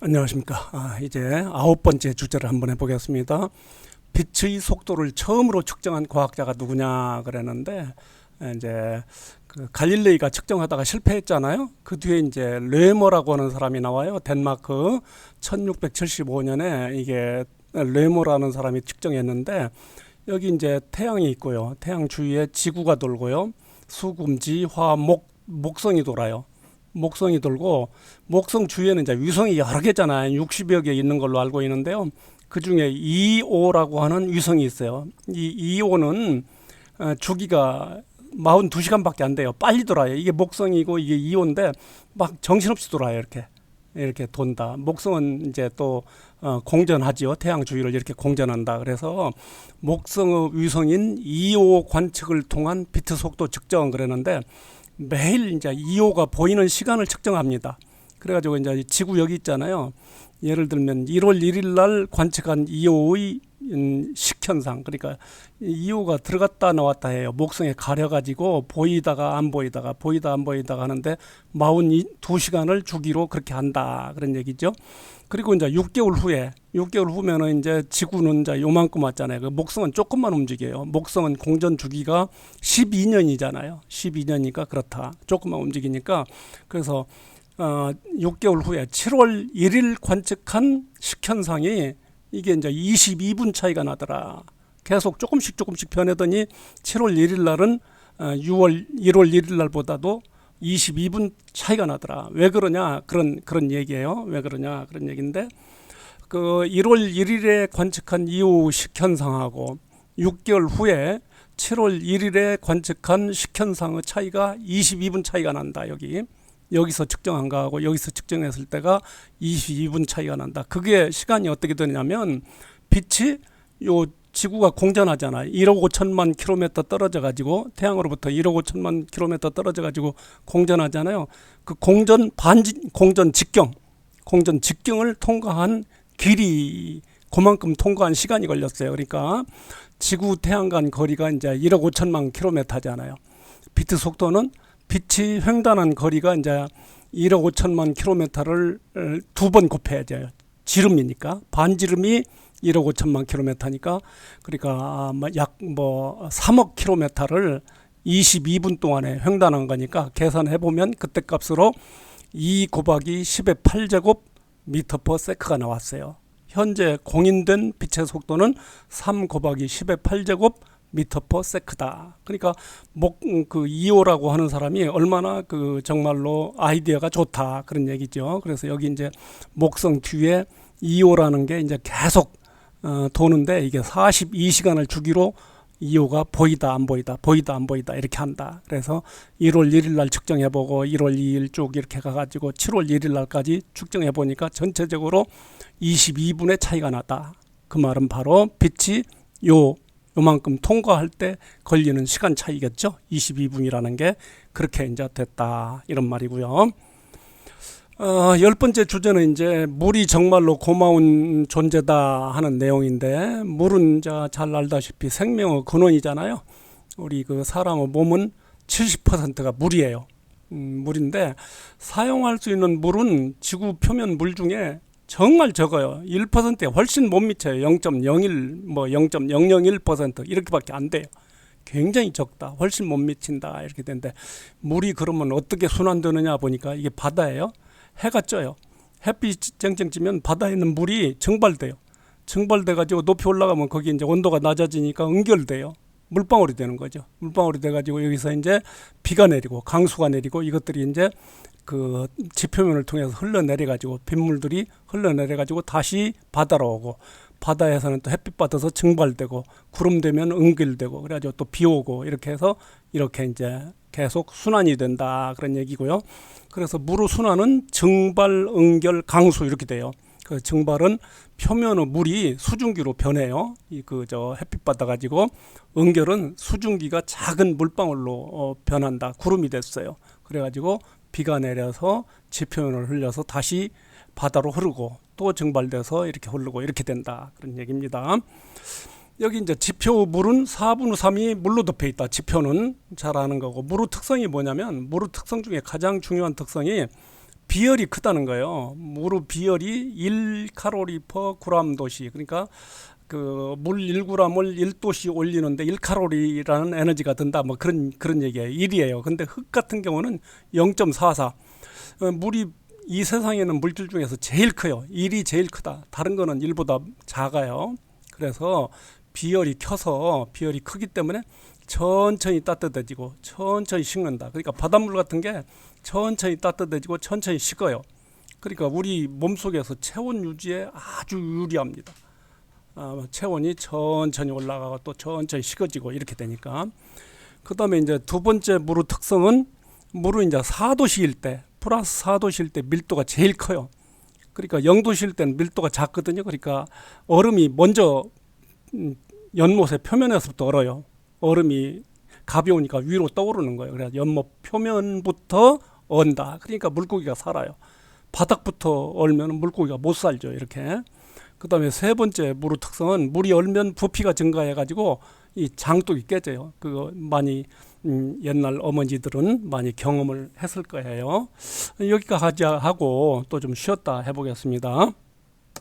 안녕하십니까. 아, 이제 아홉 번째 주제를 한번 해보겠습니다. 빛의 속도를 처음으로 측정한 과학자가 누구냐 그랬는데 이제 그 갈릴레이가 측정하다가 실패했잖아요. 그 뒤에 이제 레머라고 하는 사람이 나와요. 덴마크 1675년에 이게 레머라는 사람이 측정했는데 여기 이제 태양이 있고요. 태양 주위에 지구가 돌고요. 수금지, 화, 목, 목성이 돌아요. 목성이 돌고 목성 주위에는 이제 위성이 여러 개잖아요. 60여 개 있는 걸로 알고 있는데요. 그 중에 2호라고 하는 위성이 있어요. 이 2호는 어, 주기가 42시간밖에 안 돼요. 빨리 돌아요. 이게 목성이고 이게 2호인데 막 정신없이 돌아요. 이렇게. 이렇게 돈다. 목성은 이제 또 어, 공전하지요. 태양 주위를 이렇게 공전한다. 그래서 목성의 위성인 2호 관측을 통한 비트 속도 측정 그랬는데 매일 이제 2호가 보이는 시간을 측정합니다. 그래가지고 이제 지구 여기 있잖아요. 예를 들면 1월 1일 날 관측한 2호의 음, 식현상 그러니까 2호가 들어갔다 나왔다 해요. 목성에 가려가지고 보이다가 안 보이다가 보이다 안 보이다가 하는데 42시간을 주기로 그렇게 한다 그런 얘기죠. 그리고 이제 6개월 후에 6개월 후면은 이제 지구는 이제 요만큼 왔잖아요. 그 목성은 조금만 움직여요. 목성은 공전 주기가 12년이잖아요. 12년이니까 그렇다. 조금만 움직이니까 그래서 어 6개월 후에 7월 1일 관측한 식현상이 이게 이제 22분 차이가 나더라. 계속 조금씩 조금씩 변하더니 7월 1일 날은 6월 1월 1일 날보다도 22분 차이가 나더라. 왜 그러냐? 그런 그런 얘기예요. 왜 그러냐? 그런 얘기인데 그 1월 1일에 관측한 이후 식현상하고 6개월 후에 7월 1일에 관측한 식현상의 차이가 22분 차이가 난다. 여기. 여기서 측정한 거하고 여기서 측정했을 때가 22분 차이가 난다. 그게 시간이 어떻게 되냐면 빛이 요 지구가 공전하잖아. 1억 5천만 킬로미터 떨어져 가지고 태양으로부터 1억 5천만 킬로미터 떨어져 가지고 공전하잖아요. 그 공전 반지 공전 직경 공전 직경을 통과한 길이 그만큼 통과한 시간이 걸렸어요. 그러니까 지구 태양 간 거리가 이제 1억 5천만 킬로미터잖아요. 비트 속도는 빛이 횡단한 거리가 이제 1억 5천만 킬로미터를 두 번 곱해야 돼요. 지름이니까 반지름이 1억 5천만 킬로미터니까 그러니까 약뭐 3억 킬로미터를 22분 동안에 횡단한 거니까 계산해 보면 그때 값으로 2 곱하기 10의 8제곱 미터 퍼 세크가 나왔어요. 현재 공인된 빛의 속도는 3 곱하기 10의 8제곱 미터 퍼 세크다. 그러니까 목그 2호라고 하는 사람이 얼마나 그 정말로 아이디어가 좋다 그런 얘기죠. 그래서 여기 이제 목성 뒤에 2호라는 게 이제 계속 어, 도는데 이게 42시간을 주기로 2호가 보이다 안 보이다 보이다 안 보이다 이렇게 한다. 그래서 1월 1일 날 측정해 보고 1월 2일 쭉 이렇게 가 가지고 7월 1일 날까지 측정해 보니까 전체적으로 22분의 차이가 나다. 그 말은 바로 빛이 요 요만큼 통과할 때 걸리는 시간 차이겠죠. 22분이라는 게 그렇게 이제 됐다 이런 말이고요. 어, 열 번째 주제는 이제 물이 정말로 고마운 존재다 하는 내용인데 물은 잘 알다시피 생명의 근원이잖아요. 우리 그 사람의 몸은 70%가 물이에요. 음, 물인데 사용할 수 있는 물은 지구 표면 물 중에 정말 적어요. 1%에 훨씬 못 미쳐요. 0.01, 뭐 0.001% 이렇게밖에 안 돼요. 굉장히 적다. 훨씬 못 미친다. 이렇게 되는데 물이 그러면 어떻게 순환되느냐 보니까 이게 바다예요. 해가 쪄요. 햇빛 쨍쨍 찌면 바다에 있는 물이 증발돼요. 증발돼 가지고 높이 올라가면 거기 이제 온도가 낮아지니까 응결돼요. 물방울이 되는 거죠. 물방울이 돼 가지고 여기서 이제 비가 내리고 강수가 내리고 이것들이 이제 그 지표면을 통해서 흘러내려 가지고 빗물들이 흘러내려 가지고 다시 바다로 오고 바다에서는 또 햇빛 받아서 증발되고 구름 되면 응결되고 그래가지고 또 비 오고 이렇게 해서 이렇게 이제 계속 순환이 된다 그런 얘기고요. 그래서 무르 순환은 증발, 응결, 강수 이렇게 돼요. 그 증발은 표면의 물이 수증기로 변해요. 이 그 저 햇빛 받아 가지고 응결은 수증기가 작은 물방울로 어 변한다. 구름이 됐어요. 그래 가지고 비가 내려서 지표면을 흘려서 다시 바다로 흐르고 또 증발돼서 이렇게 흐르고 이렇게 된다. 그런 얘기입니다. 여기 이제 지표 물은 4분의 3이 물로 덮여 있다. 지표는 잘 아는 거고 물의 특성이 뭐냐면 물의 특성 중에 가장 중요한 특성이 비열이 크다는 거예요. 무르 비열이 1 칼로리 퍼 그람 도시. 그러니까 그 물 1g을 1도시 올리는데 1칼로리라는 에너지가 든다. 뭐 그런 그런 얘기예요. 1이에요. 근데 흙 같은 경우는 0.44. 어, 물이 이 세상에는 물질 중에서 제일 커요. 1이 제일 크다. 다른 거는 1보다 작아요. 그래서 비열이 켜서 비열이 크기 때문에 천천히 따뜻해지고 천천히 식는다. 그러니까 바닷물 같은 게 천천히 따뜻해지고 천천히 식어요. 그러니까 우리 몸속에서 체온 유지에 아주 유리합니다. 아, 체온이 천천히 올라가고 또 천천히 식어지고 이렇게 되니까 그 다음에 이제 두 번째 물의 특성은 물은 이제 4도씨일 때 플러스 4도씨일 때 밀도가 제일 커요. 그러니까 0도씨일 때는 밀도가 작거든요. 그러니까 얼음이 먼저 음, 연못의 표면에서부터 얼어요. 얼음이 가벼우니까 위로 떠오르는 거예요. 그래서 연못 표면부터 언다. 그러니까 물고기가 살아요. 바닥부터 얼면 물고기가 못 살죠. 이렇게. 그 다음에 세 번째 물의 특성은 물이 얼면 부피가 증가해 가지고 이 장독이 깨져요. 그거 많이 음, 옛날 어머니들은 많이 경험을 했을 거예요. 여기까지 하고 또 좀 쉬었다 해보겠습니다.